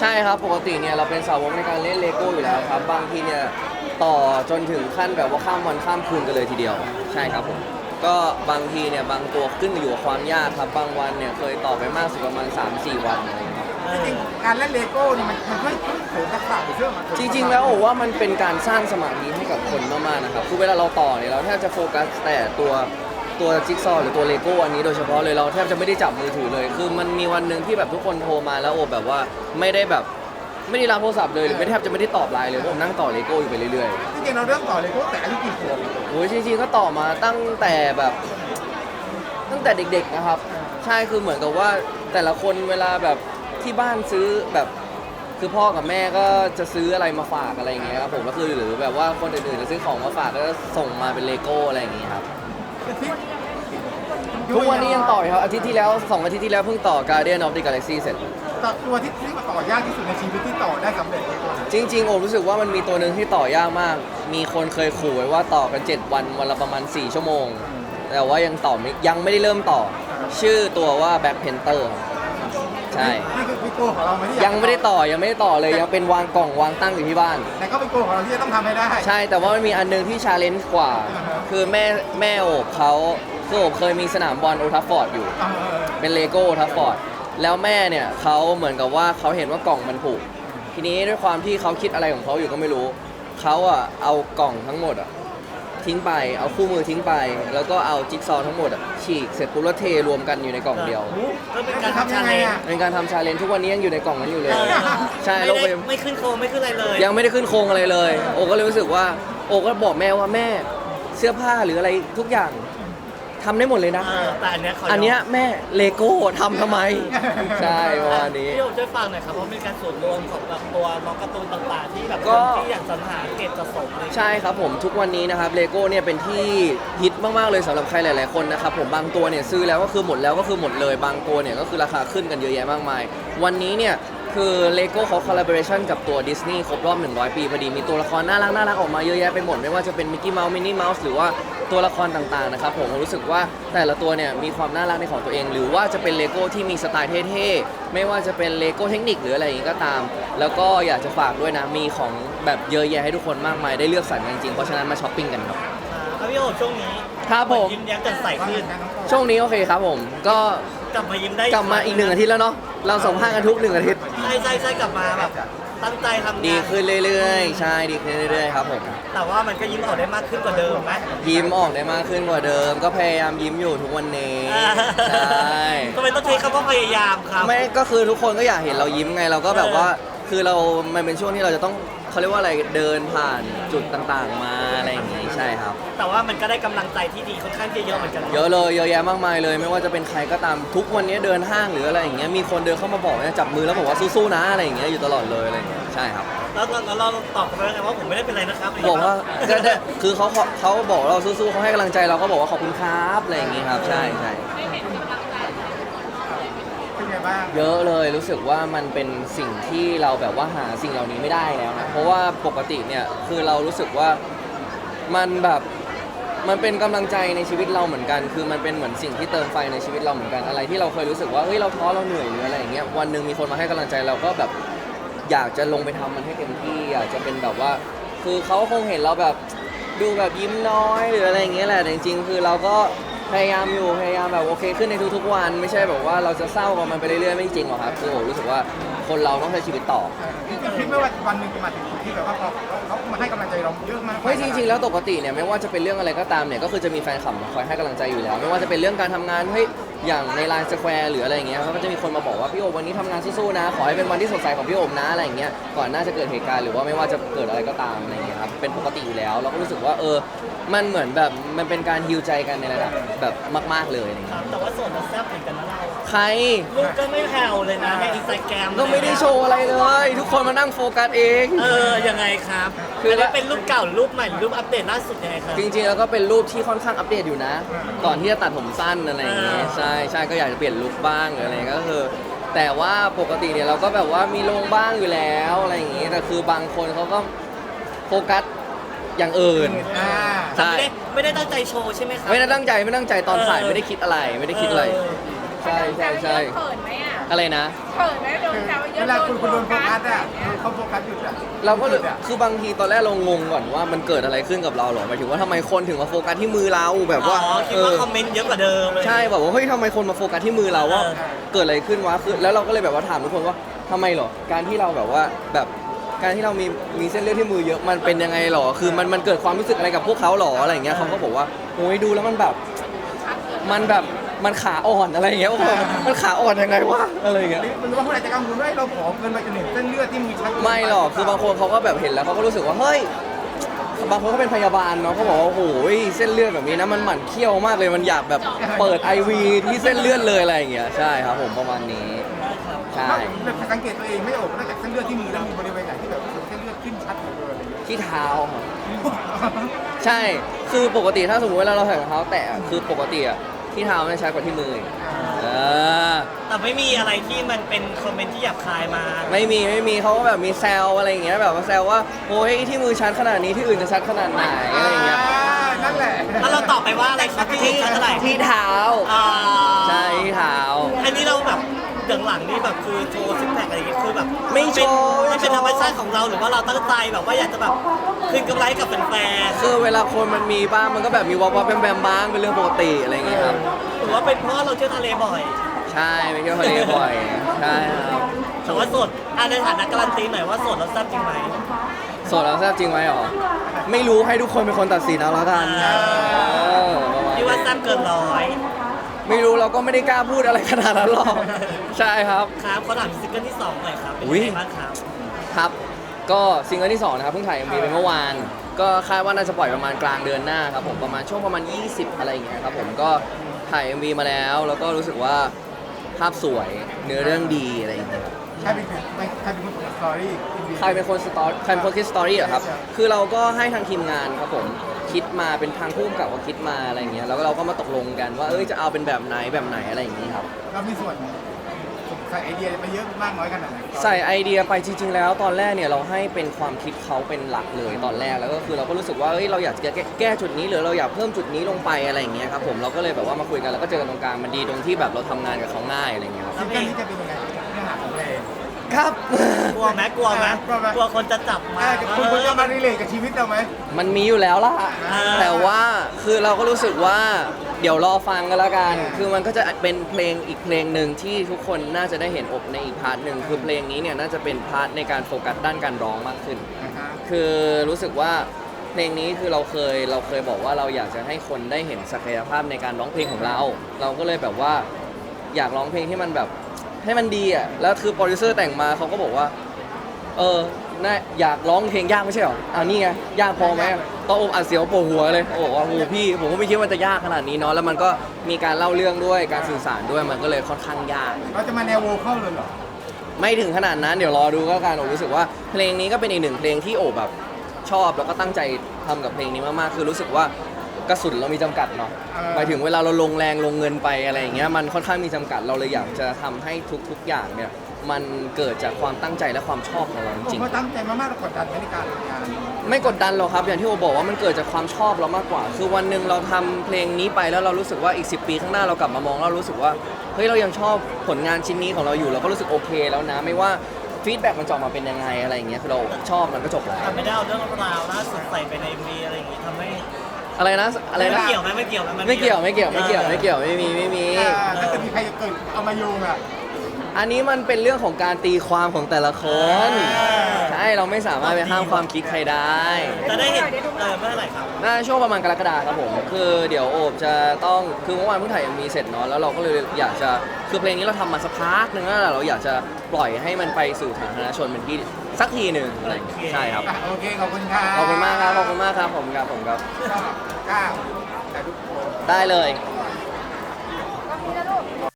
ใช่ครับ ปกติเนี่ยเราเป็นสาวกในการเล่นเลโก้อยู่แล้วครับ บางทีเนี่ยต่อจนถึงขั้นแบบว่าข้ามวันข้ามคืนกันเลยทีเดียว ใช่ครับผม ก็บางทีเนี่ยบางตัวขึ้นอยู่กับความยากครับ บางวันเนี่ยเคยต่อไปมากสุดประมาณ3-4 วันอะไรอย่างเงี้ย จริงๆการเล่นเลโก้นี่มันมันช่วยช่วยเสริมทักษะหรือเชื่อมันจริงๆ แล้วผมว่ามันเป็นการสร้างสมาธิให้กับคนมากๆนะครับคือเวลาเราต่อเนี่ยเราแทบจะโฟกัสแต่ตัว ตัวจิ๊กซอว์หรือตัวเลโก้อันนี้โดยเฉพาะเลยเราแทบจะไม่ได้จับมือถือเลย คือมันมีวันหนึ่งที่แบบทุกคนโทรมาแล้วโอบแบบว่าไม่ได้แบบไม่ได้รับโทรศัพท์เลยหรือไม่แทบจะไม่ได้ตอบไลน์เลยเพราะผมนั่งต่อเลโก้อยู่ไปเรื่อยๆจริงๆเราเริ่มต่อเลโก้แต่อายุกี่ขวบโอ้ยจริงๆก็ต่อมาตั้งแต่แบบ ตั้งแต่เด็กๆนะครับ ใช่คือเหมือนกับว่าแต่ละคนเวลาแบบที่บ้านซื้อแบบคือพ่อกับแม่ก็จะซื้ออะไรมาฝากอะไรอย่างเงี้ยครับผมก็คือหรือแบบว่าคนอื่นๆจะซื้อของมาฝากก็ส่งมาเป็นเลโก้อะไรอย่างเงี้ยครับ ทุกวันนี้ยังต่ออยู่ครับอาทิตย์ที่แล้วสองอาทิตย์ที่แล้วเพิ่งต่อ Guardian of the Galaxy เสร็จต่อตัวที่ที่ต่อยากที่สุดในชีวิตที่ต่อได้สำเร็จเลโก้นะจริงๆโอรู้สึกว่ามันมีตัวหนึ่งที่ต่อยากมาก มีคนเคยขู่ไว้ว่าต่อกัน 7 วันวันละประมาณ 4 ชั่วโมง แต่ว่ายังต่อไม่ยังไม่ได้เริ่มต่อ ชื่อตัวว่า Black Panther ใช่ นี่คือพี่โก้ของเราไหมที่อากยังไม่ได้ต่อยังไม่ได้ต่อเลยยังเป็นวางกล่องวางตั้งอยู่ที่บ้าน แต่ก็เป็นโก้ของเราที่จะต้องทำให้ได้ใช่แต่ว่ามันมีอันหนึงที่ชาเลนจ์กว่าอ่าฮะ คือแม่แม่โอบเขาคือโอบเคยมีสนามบอลโอทัฟฟอร์ดอยู่ เออเป็นเลโก้ทัฟฟอร์ดแล้วแม่เนี่ยเขาเหมือนกับว่าเขาเห็นว่ากล่องมันผุทีนี้ด้วยความที่เขาคิดอะไรของเขาอยู่ก็ไม่รู้เขาอะเอากล่องทั้งหมดอะทิ้งไปเอาคู่มือทิ้งไป แล้วก็เอาจิ๊กซอว์ทั้งหมดอะฉีกเสร็จปุ๊บแล้วเทรวมกันอยู่ในกล่องเดียว ก็เป็นการทำทำยัชางไงเลนอะ เป็นการทำชาเลนจ์ทุกวันนี้ยังอยู่ในกล่องนั้นอยู่เลย ใช่ไม่โลกได้ไปไม่ขึ้นโครงไม่ขึ้นอะไรเลยยังไม่ได้ขึ้นโครงอะไรเลย โอก็เลยรู้สึกว่า โอก็บอกแม่ว่าแม่ เสื้อผ้าหรืออะไรทุกอย่างทำได้หมดเลยนะเออแต่อันเนี้ยขอันเนี้ยแม่เลโก้ทำทำไม ใช่ประมาณนี้ พี่โอช่วยฟังหน่อยครับเพราะเป็นการส่วนรวมของแบบตัวน้องการ์ตูนต่างๆที่แบบก็คนที่อยากสรรหาเก็บสะสมอะไรอย่างเลยใช่ครับผมทุกวันนี้นะครับเลโก้เนี่ยเป็นที่ฮิตมาก ๆ เลยสำหรับใครหลาย ๆ คนนะครับผมบางตัวเนี่ยซื้อแล้วก็คือหมดแล้วก็คือหมดเลย บางตัวเนี่ยก็คือราคาขึ้นกันเยอะแยะมากมาย วันนี้เนี่ย คือเลโก้เขาคอลลาบอร์เรชันกับตัวดิสนีย์ครบรอบ 100 ปีพอดี มีตัวละครน่ารักน่ารักออกมาเยอะแยะไปหมด ไม่ว่าจะเป็นมิกกี้เมาส์มินนี่เมาส์หรือว่าตัวละครต่างๆนะครับผมผมรู้สึกว่าแต่ละตัวเนี่ยมีความน่ารักในของตัวเอง หรือว่าจะเป็นเลโก้ที่มีสไตล์เท่ๆ ไม่ว่าจะเป็นเลโก้เทคนิคหรืออะไรอย่างนี้ก็ตาม แล้วก็อยากจะฝากด้วยนะ มีของแบบเยอะแยะให้ทุกคนมากมายได้เลือกสรรกันจริงๆเพราะฉะนั้นมาช้อปปิ้งกันครับอ่าพี่โอช่วงนี้ครับผม ยิ้มแย้มแจ่มใสขึ้น ช่วงนี้โอเคครับผมก็ กลับมายิ้มได้กลับมาอีกหนึ่งอาทิตย์แล้วเนาะเราสัมภาษณ์กันทุกหนึ่งอาทิตย์ใช่ใช่ใช่กลับมาแบบตั้งใจทำงานดีขึ้นเรื่อยๆ ใช่ดีขึ้นเรื่อยๆครับผมแต่ว่ามันก็ยิ้มออกได้มากขึ้นกว่าเดิมไหมยิ้มออกได้มากขึ้นกว่าเดิม ก็พยายามยิ้มอยู่ทุกวันนี้ใช่ทำไมต้องใช้คำว่าพยายามครับไม่ก็คือทุกคนก็อยากเห็นเรายิ้มไงเราก็แบบว่าคือเรา มันเป็นช่วงที่เราจะต้องเขาเรียกว่าอะไรเดินผ่านจุดต่างๆ มาอะไรอย่างงี้ ใช่ครับ แต่ว่ามันก็ได้กำลังใจที่ดีค่อนข้างจะเยอะเหมือนกันเยอะเลยเยอะแยะมากมายเลย ไม่ว่าจะเป็นใครก็ตามทุกวันนี้เดินห้างหรืออะไรอย่างเงี้ยมีคนเดินเข้ามาบอกเนี่ยจับมือแล้วบอกว่าสู้ๆนะอะไรอย่างเงี้ยอยู่ตลอดเลยอะไรอย่างเงี้ยใช่ครับ แล้วเราแล้วเราตอบไปว่าไงว่าผมไม่ได้เป็นไรนะครับบอกว่าก็ได้คือเขาเขาเขาบอกเราสู้ๆเขาให้กำลังใจเราก็บอกว่าขอบคุณครับอะไรอย่างงี้ครับ ใช่ใช่เป็นไงบ้างเยอะเลยรู้สึกว่ามันเป็นสิ่งที่เราแบบว่าหาสิ่งเหล่านี้ไม่ได้แล้วนะเพราะว่าปกติเนี่ยคือเรารู้สึกว่า มันแบบมันเป็นกำลังใจในชีวิตเราเหมือนกัน คือมันเป็นเหมือนสิ่งที่เติมไฟในชีวิตเราเหมือนกันอะไรที่เราเคยรู้สึกว่าเฮ้ยเราท้อเราเหนื่อยหรืออะไรอย่างเงี้ยวันหนึ่งมีคนมาให้กำลังใจเราก็แบบอยากจะลงไปทำมันให้เต็มที่อยากจะเป็นแบบว่า คือเขาคงเห็นเราแบบดูแบบยิ้มน้อยหรืออะไรอย่างเงี้ยแหละแต่จริงๆ คือเราก็ พยายามอยู่พยายามแบบโอเคขึ้นในทุกๆวัน ไม่ใช่แบบว่าเราจะเศร้ากับมันไปเรื่อยๆไม่จริงหรอกครับคือผมรู้สึกว่าคนเราต้องใช้ชีวิตต่อจริงๆคิดไหม่ว่าวันหนึ่งจะมาถึงจุดที่แบบว่าพอเขามาให้กำลังใจเราเยอะมากเฮ้ยจริงๆแล้วปกติเนี่ยไม่ว่าจะเป็นเรื่องอะไรก็ตามเนี่ยก็คือจะมีแฟนคลับคอยให้กำลังใจอยู่แล้ว ไม่ว่าจะเป็นเรื่องการทำงานเฮ้ย อย่างในไลน์สแควร์หรืออะไรอย่างเงี้ยเขาก็จะมีคนมาบอกว่าพี่โอมวันนี้ทำงานสู้ๆนะ ขอให้เป็นวันที่สดใสของพี่โอมนะอะไรอย่างเงี้ยก่อนหน้าจะเกิดเหตุการณ์หรือว่าไม่ว่าจะเกิดอะไรก็ตามอะไรอย่างเงี้ยครับเป็นปกติอยู่แล้วเราก็รู้สึกว่าเออ มันเหมือนแบบมันเป็นการฮิวใจกันในระดับแบบมาก ๆเลยอะไรคเงี้รับแต่ว่าส่วนเราแซ่บเหมือนกันนะเรา ใคร ลูกก็ไม่แผ่วเลยนะในอินสตาแกรมก็ไม่ได้โชว์อะไรเลย ทุกคนมานั่งโฟกัสเอง เออยังไงครับคืออันนี้เป็นรูปเก่าหรือรูปใหม่หรือรูปอัปเดตล่าสุดยังไงครับ จริงๆ แล้วก็เป็นรูปที่ค่อนข้างอัปเดตอยู่นะ ก่อนที่จะตัดผมสั้นอะไรอย่างเงี้ยอ่า ใช่ใช่ก็อยากจะเปลี่ยนลุคบ้างหรืออะไรก็คือ แต่ว่าปกติเนี่ยเราก็แบบว่ามีลงบ้างอยู่แล้วอะไรอย่างเงี้ยแต่คือบางคนเขาก็โฟกัสอย่างอื่น อ่าใช่ ไม่ได้ไม่ได้ตั้งใจโชว์ใช่ไหมครับ ไม่ได้ตั้งใจไม่ตั้งใจตอนถ่ายเออ ไม่ได้คิดอะไรไม่ได้คิดอะไรเออ ใช่ใช่ใช่เขินไหมอะอะไรนะ เขินไหมโดนแซวเยเวอะลาคุณคุณโดนโฟกัสอะอะเขาโฟกัสอยู่อะเราก็เลยจุดอะคือบางทีตอนแรกเรางงก่อนว่ามันเกิดอะไรขึ้นกับเราหรอหมายถึงว่าทำไมคนถึงมาโฟกัสที่มือเราแบบว่าอ๋อคิดเอว่าอคอมเมนต์เยอะกว่าเดิมเลย ใช่แบบว่าเฮ้ยทำไมคนมาโฟกัสที่มือเราว่า เออ เกิดอะไรขึ้นวะคือแล้วเราก็เลยแบบว่าถามทุกคนว่าทำไมหรอการที่เราแบบว่าแบบการที่เรามีมีเส้นเลือดที่มือเยอะมันเป็นยังไงหรอคือมันมันเกิดความรู้สึกอะไรกับพวกเขาหรออะไรอย่างเงี้ยเขาก็บอกว่าโอ้ยดูแล้วมันแบบ มันแบบ มันขาอ่อนอะไรอย่างเงี้ยว่ามันขาอ่อนยังไงวะอะไรอย่างเงี้ยหรือว่าคนอาจจะกังวลว่าเราผอมเกินไปจนเห็นเส้นเลือดที่มือชัดไม่หรอกคือบางคนเขาก็แบบเห็นแล้วเขาก็รู้สึกว่าเฮ้ยบางคนก็เป็นพยาบาลเนาะเขาบอกว่าโอ้โหเส้นเลือดแบบนี้นะมันหมั่นเคี้ยวมากเลยมันอยากแบบเปิด IV ที่เส้นเลือดเลยอะไรอย่างเงี้ยใช่ครับผมประมาณนี้ใช่แบบสังเกตตัวเองไม่ออกนอกจากเส้นเลือดที่มือแล้วมีบริเวณไหนที่แบบเส้นเลือดขึ้นชัดเหลือเกินอะไรอย่างเงี้ยที่เท้าครับใช่คือปกติถ้าสมมติเวลาเราใส่รองเท้าแตะอะคือปกติอะ ที่เท้ามันจะชัดกว่าที่มืออีกเออ แต่ไม่มีอะไรที่มันเป็นคอมเมนต์ที่หยาบคายมา ไม่มีไม่มีเขาก็แบบมีแซวอะไรอย่างเงี้ยแบบว่าแซวว่าโอ้ยที่มือชัดขนาดนี้ที่อื่นจะชัดขนาดไหนอะไรอย่างเงี้ยนั่นแหละแล้วเราตอบไปว่าอะไรครับที่เท่าไหร่ที่เท้าอ่าใช่ที่เท้าอันนี้เราแบบ หลังๆนี่แบบคือโชว์ซิกแพคอะไรอย่างเงี้ยคือแบบไม่โชว์มันเป็นไม่โชว์ ธรรมชาติของเราหรือว่าเราตั้งใจแบบว่าอยากจะแบบคืนกำไรกับแฟนคือเวลาคนมันมีบ้างมันก็แบบมีวับวับแบมแบมบ้างเป็นเรื่องปกติอะไรอย่างเงี้ยครับ ๆหรือว่าเป็นเพราะเราเที่ยวทะเลบ่อยใช่ไปเที่ยวทะเลบ่อยใช่ครับแต่ว่าโสดอะในฐานะการันตีหน่อยว่าโสดเราแซ่บจริงไหมโสดแล้วแซ่บจริงไหมหรอไม่รู้ให้ทุกคนเป็นคนตัดสินเอาแล้วกันอ่าเออประมาณที่ว่าแซ่บเกินร้อย ไม่รู้เราก็ไม่ได้กล้าพูดอะไรขนาดนั้นหรอก ใช่ครับ ครับเขาถามซิงเกิลที่สองหน่อยครับเป็นอุ๊ยังยไงบ้างครับ ครับ ก็ซิงเกิลที่2นะครับเพิ่งถ่าย MV ไปเมื่อวาน ก็คาดว่าน่าจะปล่อยประมาณกลางเดือนหน้าครับผมประมาณช่วงประมาณ 20 อะไรอย่างเงี้ยครับผมก็ถ่าย MV มาแล้ว แล้วก็รู้สึกว่าภาพสวยเนื้อเรื่องดีอะไรอย่างเงี้ยครับใครเป็นคนใครเป็นคนสตอรี่ ใครเป็นคนสตอรี่ใครเป็นคนคิดสตอรี่เหรอครับคือเราก็ให้ทางทีมงานครับผม คิดมาเป็นทางผู้กำกับว่าคิดมาอะไรอย่างเงี้ยแล้วก็เราก็มาตกลงกันว่าเอ้ยจะเอาเป็นแบบไหนแบบไหนอะไรอย่างงี้ครับ เรามีส่วนใส่ไอเดียไปเยอะมากน้อยขนาดไหนใส่ไอเดียไปจริงๆ แล้วตอนแรกเนี่ยเราให้เป็นความคิดเขาเป็นหลักเลยตอนแรกแล้วก็คือเราก็รู้สึกว่าเอ้ยเราอยากจะแก้แก้จุดนี้หรือเราอยากเพิ่มจุดนี้ลงไปอะไรอย่างเงี้ยครับผมเราก็เลยแบบว่ามาคุยกันแล้วก็เจอกันตรงกลางมันดีตรงที่แบบเราทำงานกับเขาง่ายอะไรอย่างเงี้ยครับ ซิงเกิลนี้จะเป็นยังไง ครับ กลัวไหมกลัวไหมกลัวไหม กลัวคนจะจับมาอ่าคุณคุณจะมารีเลทกับชีวิตเราไหม มันมีอยู่แล้วล่ะอ่าแต่ว่าคือเราก็รู้สึกว่าเดี๋ยวรอฟังกันละกัน คือมันก็จะเป็นเพลงอีกเพลงหนึ่งที่ทุกคนน่าจะได้เห็นอบในอีกพาร์ทหนึ่งคือเพลงนี้เนี่ยน่าจะเป็นพาร์ทในการโฟกัสด้านการร้องมากขึ้นนะคะคือรู้สึกว่าเพลงนี้คือเราเคยเราเคยบอกว่าเราอยากจะให้คนได้เห็นศักยภาพในการร้องเพลงของเรา เราก็เลยแบบว่าอยากร้องเพลงที่มันแบบ ให้มันดีอะแล้วคือโปรดิวเซอร์แต่งมาเขาก็บอกว่า เออน่าอยากร้องเพลงยากไม่ใช่เหรออ่านี่ไงยากพอไหมต้องอมอัดเสียวปวดหัวเลยโอ้โหโอ้โหพี่ ผมก็ไม่คิดว่ามันจะยากขนาดนี้เนาะแล้วมันก็มีการเล่าเรื่องด้วยการสื่อสารด้วยมันก็เลยค่อนข้างยาก เราจะมาแนวโวคอลเลยเหรอ ไม่ถึงขนาดนั้นเดี๋ยวรอดูก็แล้วกันโอรู้สึกว่าเพลงนี้ก็เป็นอีกหนึ่งเพลงที่โอบแบบชอบแล้วก็ตั้งใจทำกับเพลงนี้มากๆคือรู้สึกว่า กระสุนเรามีจำกัดเนาะเออหมายถึงเวลาเราลงแรงลงเงินไปอะไรอย่างเงี้ยมันค่อนข้างมีจำกัดเราเลยอยากจะทำให้ทุกๆอย่างเนี่ยมันเกิดจากความตั้งใจและความชอบของเราจผมริงก็ตั้งใจมากๆเรากดดันไหมในการทำงานๆไม่กดดันหรอกครับ อย่างที่โอบอกว่ามันเกิดจากความชอบเรามากกว่า คือวันหนึ่งเราทำเพลงนี้ไปแล้วเรารู้สึกว่าอีก 10 ปีข้างหน้าเรากลับมามองแล้วเรารู้สึกว่าเฮ้ยเรายังชอบผลงานชิ้นนี้ของเราอยู่เราก็รู้สึกโอเคแล้วนะไม่ว่าฟีดแบ็กมันจะออกมาเป็นยังไงอะไรอย่างเงี้ยคือเราชอบมันก็จบแล้ว ทำไม่ได้เอาเรื่องราวล่าสุดใส่ไปในมีอะไรอย่างงี้ทำให้ อะไรนะอะไรไม่นะเกี่ยวไหมไม่เกี่ยวไหมนไม่เกี่ยวไม่เกี่ยวไม่เกี่ยวไม่เกี่ยวไม่มีไม่มีอ่าถ้าเกิดมีใครเกิดเอามาโยงอะ อันนี้มันเป็นเรื่องของการตีความของแต่ละคนอ่า ใช่เราไม่สามารถไปห้ามความคิดใครได้ จะได้เห็นเออเมื่อไหร่ครับ น่าช่วงประมาณกรกฎาครับผม คือเดี๋ยวโอบจะต้องคือเมื่อวานเพิ่งถ่ายมีเสร็จเนาะแล้วเราก็เลยอยากจะคือเพลงนี้เราทำมาสักพักหนึ่งแล้วแหละเราอยากจะปล่อยให้มันไปสู่สาธารณชนเป็นที่ สักทีหนึ่งอะไรอย่างเงี้ยใช่ครับอะโอเค ขอบคุณครับขอบคุณมากครับ ขอบคุณมากครับผมครับผมครับก็ก้าวแต่ทุกคน ได้เลยโ